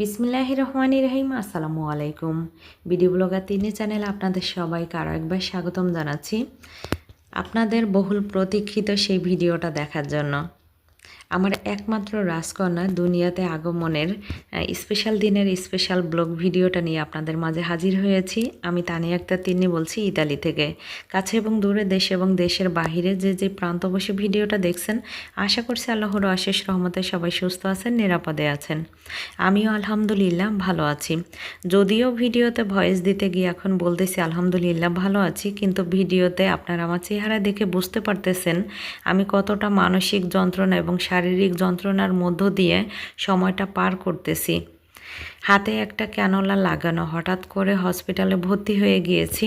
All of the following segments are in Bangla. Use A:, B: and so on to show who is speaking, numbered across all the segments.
A: বিসমিল্লাহ রহমান রহিম আসসালামু আলাইকুম ভিডিও ব্লগার তিনি চ্যানেল আপনাদের সবাইকে আরও একবার স্বাগতম জানাচ্ছি। আপনাদের বহুল প্রতীক্ষিত সেই ভিডিওটা দেখার জন্য। আমার একমাত্র রাজকন্যা দুনিয়াতে আগমনের স্পেশাল দিনের স্পেশাল ব্লগ ভিডিওটা নিয়ে আপনাদের মাঝে হাজির হয়েছি। আমি তানি আক্তার তিনি বলছি ইতালি থেকে। কাছে এবং দূরে দেশ এবং দেশের বাহিরে যে যে প্রান্ত বসে ভিডিওটা দেখছেন, আশা করছি আল্লাহর আশেষ রহমতে সবাই সুস্থ আছেন, নিরাপদে আছেন। আমিও আলহামদুলিল্লাহ ভালো আছি। যদিও ভিডিওতে ভয়েস দিতে গিয়ে এখন বলতেছি আলহামদুলিল্লাহ ভালো আছি, কিন্তু ভিডিওতে আপনারা আমার চেহারা দেখে বুঝতে পারতেছেন আমি কতটা মানসিক যন্ত্রণা এবং শারীরিক যন্ত্রণার মধ্য দিয়ে সময়টা পার করতেছি। হাতে একটা ক্যানোলা লাগানো, হঠাৎ করে হসপিটালে ভর্তি হয়ে গিয়েছি।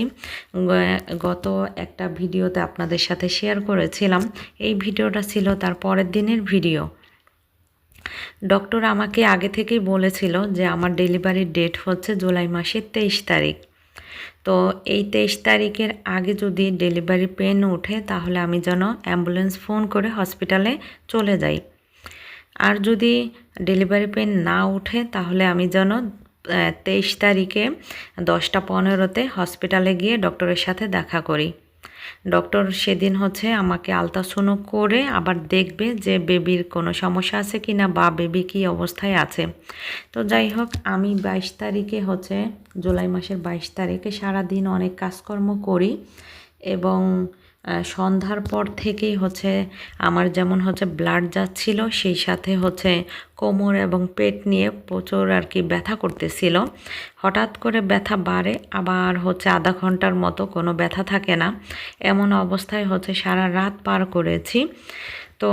A: গত একটা ভিডিওতে আপনাদের সাথে শেয়ার করেছিলাম। এই ভিডিওটা ছিল তার পরের দিনের ভিডিও। ডক্টর আমাকে আগে থেকেই বলেছিল যে আমার ডেলিভারির ডেট হচ্ছে জুলাই মাসের তেইশ তারিখ। তো এই তেইশ তারিখের আগে যদি ডেলিভারি পেন ওঠে, তাহলে আমি যেন অ্যাম্বুলেন্স ফোন করে হসপিটালে চলে যাই। আর যদি ডেলিভারি পেন না ওঠে, তাহলে আমি যেন তেইশ তারিখে দশটা পনেরোতে হসপিটালে গিয়ে ডক্টরের সাথে দেখা করি। ডক্টর সেদিন হচ্ছে আমাকে আলট্রাসাউন্ড করে আবার দেখবে যে বেবির কোনো সমস্যা আছে কি না বা বেবি কি অবস্থায় আছে। তো যাই হোক, আমি বাইশ তারিখে হচ্ছে জুলাই মাসের বাইশ তারিখে সারাদিন অনেক কাজকর্ম করি এবং সন্ধ্যার পর থেকেই হচ্ছে আমার যেমন হচ্ছে ব্লাড যাচ্ছিল, সেই সাথে হচ্ছে কোমর এবং পেট নিয়ে প্রচুর আর কি ব্যথা করতেছিল। হঠাৎ করে ব্যথা বাড়ে, আবার হচ্ছে আধা ঘণ্টার মতো কোনো ব্যথা থাকে না। এমন অবস্থায় হচ্ছে সারা রাত পার করেছি। তো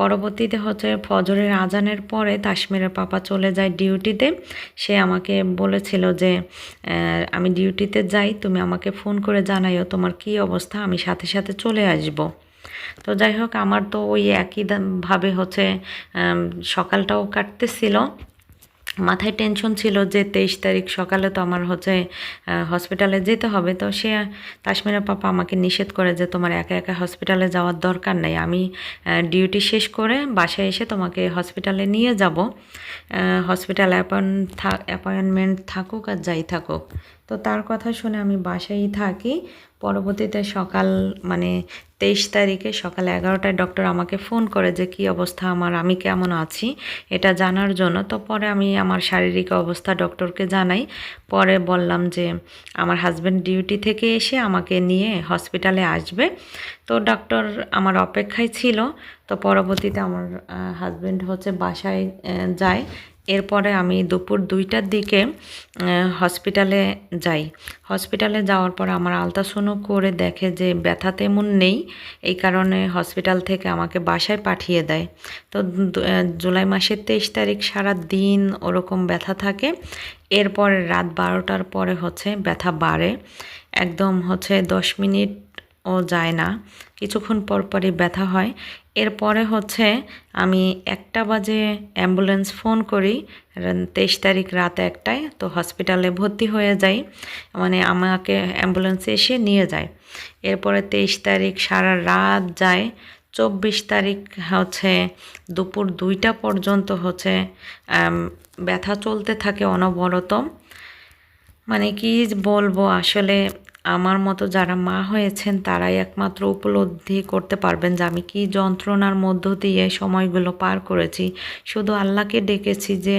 A: পরবর্তীতে হচ্ছে ফজরের আজানের পরে তাসমিরের পাপা চলে যায় ডিউটিতে। সে আমাকে বলেছিল যে আমি ডিউটিতে যাই, তুমি আমাকে ফোন করে জানাইও তোমার কি অবস্থা, আমি সাথে সাথে চলে আসব। তো যাই হোক, আমার তো ওই একই ভাবে হচ্ছে সকালটাও কাটতেছিল। মাথায় টেনশন ছিল যে তেইশ তারিখ সকালে তো আমার হচ্ছে হসপিটালে যেতে হবে। তো সে, তাসমিনা পাপা আমাকে নিষেধ করে যে তোমার একা একা হসপিটালে যাওয়ার দরকার নেই। আমি ডিউটি শেষ করে বাসায় এসে তোমাকে হসপিটালে নিয়ে যাব। হসপিটাল অ্যাপয়েন্ট অ্যাপয়েন্টমেন্ট থাকুক আর যাই থাকুক। তো তার কথা শুনে আমি বাসায়ই থাকি। পরবর্তীতে সকাল মানে তেইশ তারিখে সকাল এগারোটায় ডক্টর আমাকে ফোন করে যে, কী অবস্থা আমার? আমি কেমন আছি? এটা জানার জন্য। তো পরে আমি আমার শারীরিক অবস্থা ডক্টরকে জানাই। পরে বললাম যে, আমার হাজব্যান্ড ডিউটি থেকে এসে আমাকে নিয়ে হসপিটালে আসবে। তো ডক্টর আমার অপেক্ষায় ছিল। তো পরবর্তীতে আমার হাজব্যান্ড হচ্ছে বাসায় যায়। এরপরে আমি দুপুর দুইটার দিকে হসপিটালে যাই। হসপিটালে যাওয়ার পর আমার আলট্রাসাউন্ড করে দেখে যে ব্যথা তেমন নেই, এই কারণে হসপিটাল থেকে আমাকে বাসায় পাঠিয়ে দেয়। তো জুলাই মাসের তেইশ তারিখ সারা দিন ওরকম ব্যথা থাকে। এরপরে রাত বারোটার পরে হচ্ছে ব্যথা বাড়ে। একদম হচ্ছে দশ মিনিট ও যায় না। কিছুক্ষণ পর পরই ব্যথা হয়। এরপরে হচ্ছে আমি একটা বাজে অ্যাম্বুলেন্স ফোন করি তেইশ তারিখ রাত একটায়, তো হসপিটালে ভর্তি হয়ে যাই। মানে আমাকে অ্যাম্বুলেন্সে এসে নিয়ে যায়। এরপরে তেইশ তারিখ সারা রাত যায়। চব্বিশ তারিখ হচ্ছে দুপুর দুইটা পর্যন্ত হচ্ছে ব্যথা চলতে থাকে অনবরত। মানে কি বলব, আসলে আমার মতো যারা মা হয়েছেন, তারাই একমাত্র উপলব্ধি করতে পারবেন যে আমি কি যন্ত্রণার মধ্য দিয়ে সময়গুলো পার করেছি। শুধু আল্লাহকে ডেকেছি যে,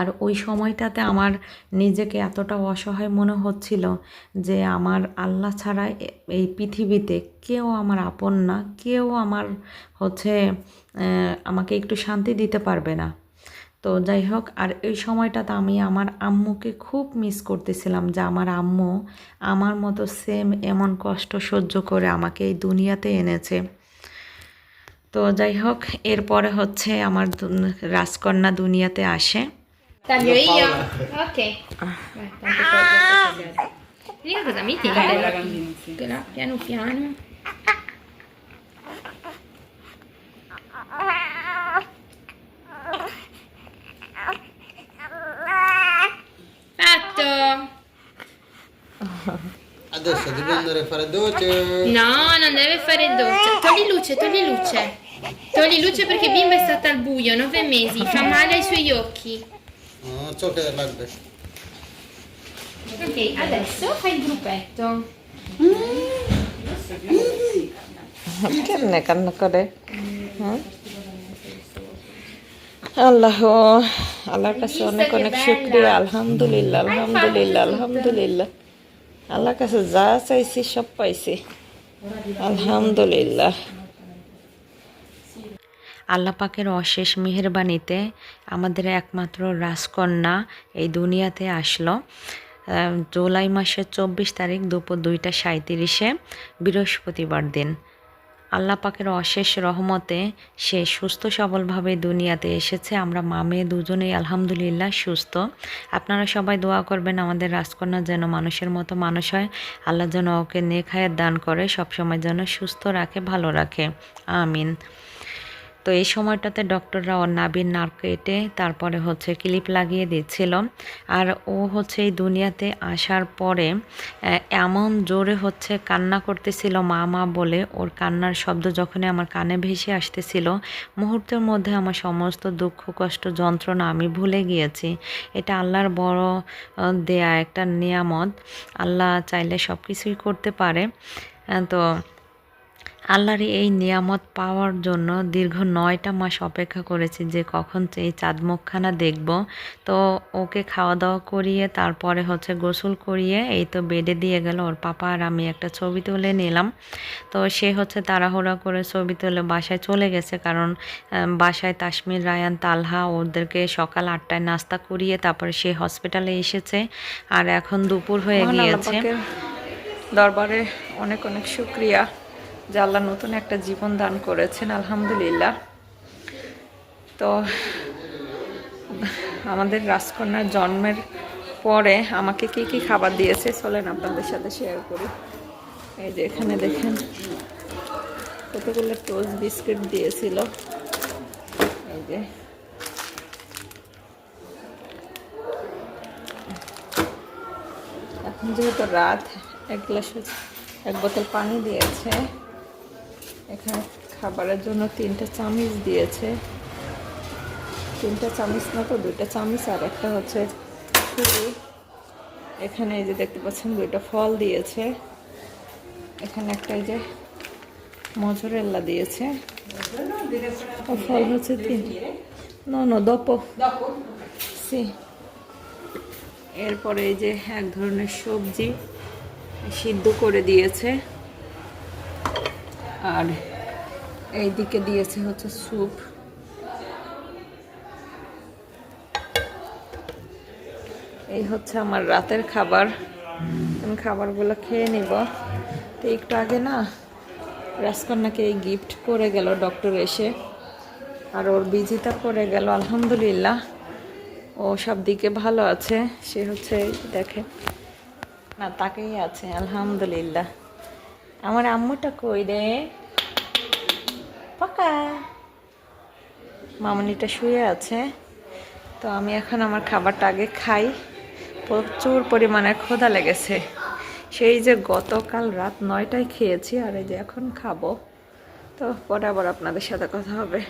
A: আর ওই সময়টাতে আমার নিজেকে এতটা অসহায় মনে হচ্ছিল যে আমার আল্লাহ ছাড়া এই পৃথিবীতে কেউ আমার আপন না, কেউ আমার হচ্ছে আমাকে একটু শান্তি দিতে পারবে না। তো যাই হোক আর এই সময়টাতে আমি আমার আম্মুকে খুব মিস করতেছিলাম যে আমার আম্মু আমার মতো সেম এমন কষ্ট সহ্য করে আমাকে এই দুনিয়াতে এনেছে। তো যাই হোক এরপরে হচ্ছে আমার রাজকন্যা দুনিয়াতে আসে।
B: cosa mi tira. Però piano piano.
C: Adesso devi andare a fare doccia.
B: No, non deve fare doccia. Togli luce, togli luce. Togli luce perché bimba è stata al buio, nove mesi, fa male ai suoi occhi.
C: Oh, চোখে লাগবে
B: Ok, adesso fai il gruppetto.
A: কেমনে কান্না করে হ্যাঁ? আল্লাহ আল্লাহর কাছে অনেক অনেক শুক্রিয়া আলহামদুলিল্লাহ আলহামদুলিল্লাহ আলহামদুলিল্লাহ আল্লাহর কাছে যা চাইছি সব পাইছি। আলহামদুলিল্লাহ। আল্লাহ পাকের অশেষ মেহেরবানিতে আমাদের একমাত্র রাজকন্যা এই দুনিয়াতে আসলো। জুলাই মাসের চব্বিশ তারিখ দুপুর দুইটা সাঁত্রিশে বৃহস্পতিবার দিন। আল্লাহ পাকের অশেষ রহমতে সে সুস্থ সবলভাবে দুনিয়াতে এসেছে। আমরা মামে দুজনেই আলহামদুলিল্লাহ সুস্থ। আপনারা সবাই দোয়া করবেন আমাদের রাজকন্যা যেন মানুষের মতো মানুষ হয়। আল্লাহ যেন ওকে নেখায়ের দান করে, সবসময় যেন সুস্থ রাখে, ভালো রাখে। আমিন। তো এই সময়টাতে ডক্টররা ওর নাবির নার কেটে তারপরে হচ্ছে ক্লিপ লাগিয়ে দিচ্ছিল। আর ও হচ্ছে এই দুনিয়াতে আসার পরে এমন জোরে হচ্ছে কান্না করতেছিল মা মা বলে। ওর কান্নার শব্দ যখনই আমার কানে ভেসে আসতেছিল, মুহূর্তের মধ্যে আমার সমস্ত দুঃখ, কষ্ট, যন্ত্রণা আমি ভুলে গিয়েছি। এটা আল্লাহর বড় দেয়া একটা নিয়ামত। আল্লাহ চাইলে সব কিছুই করতে পারে। তো আল্লাহর এই নিয়ামত পাওয়ার জন্য দীর্ঘ নয়টা মাস অপেক্ষা করেছি যে কখন এই চাঁদ মুখখানা দেখব। তো ওকে খাওয়া দাওয়া করিয়ে তারপরে হচ্ছে গোসল করিয়ে এই তো বেডে দিয়ে গেল। ওর পাপা আর আমি একটা ছবি তুলে নিলাম। তো সে হচ্ছে তাড়াহুড়া করে ছবি তুলে বাসায় চলে গেছে কারণ বাসায় তাসমির রায়ান তালহা ওদেরকে সকাল আটটায় নাস্তা করিয়ে তারপরে সে হসপিটালে এসেছে। আর এখন দুপুর হয়ে গিয়েছে। দরবারে অনেক অনেক শুক্রিয়া। যে আল্লাহ নতুন একটা জীবন দান করেছেন, আলহামদুলিল্লাহ। তো আমাদের রাজকন্যার জন্মের পরে আমাকে কি কি খাবার দিয়েছে চলেন আপনাদের সাথে শেয়ার করি। এই যে এখানে দেখেন, কতগুলো টোস্ট বিস্কিট দিয়েছিল। এই যে। এখন যেহেতু রাত, এক গ্লাস এক বোতল পানি দিয়েছে। এখানে খাবারের জন্য তিনটা চামচ দিয়েছে। তিনটা চামচ না তো, দুইটা চামচ আর একটা হচ্ছে ছুরি এখানে এই যে দেখতে পাচ্ছেন দুইটা ফল দিয়েছে। এখানে একটা এই যে মজরেল্লা দিয়েছে। ফল হচ্ছে তিন। ন ন, দপো। সি। এরপরে এই যে এক ধরনের সবজি সিদ্ধ করে দিয়েছে। আর এই দিকে দিয়েছে হচ্ছে স্যুপ। এই হচ্ছে আমার রাতের খাবার। আমি খাবারগুলো খেয়ে নিব। তো একটু আগে না রাজকন্যাকে এই গিফট করে গেল ডক্টর এসে। আর ওর বিজিতা করে গেল, আলহামদুলিল্লাহ। ও সব দিকে ভালো আছে। সে হচ্ছে দেখে না তাকেই আছে, আলহামদুলিল্লাহ। আমার আম্মুটা কই রে? পাকা। মামনিটা শুয়ে আছে। তো আমি এখন আমার খাবারটা আগে খাই। প্রচুর পরিমাণে খোদা লেগেছে। সেই যে গতকাল রাত নয়টায় খেয়েছি আর এই যে এখন খাব। তো পরে আবার আপনাদের সাথে কথা হবে।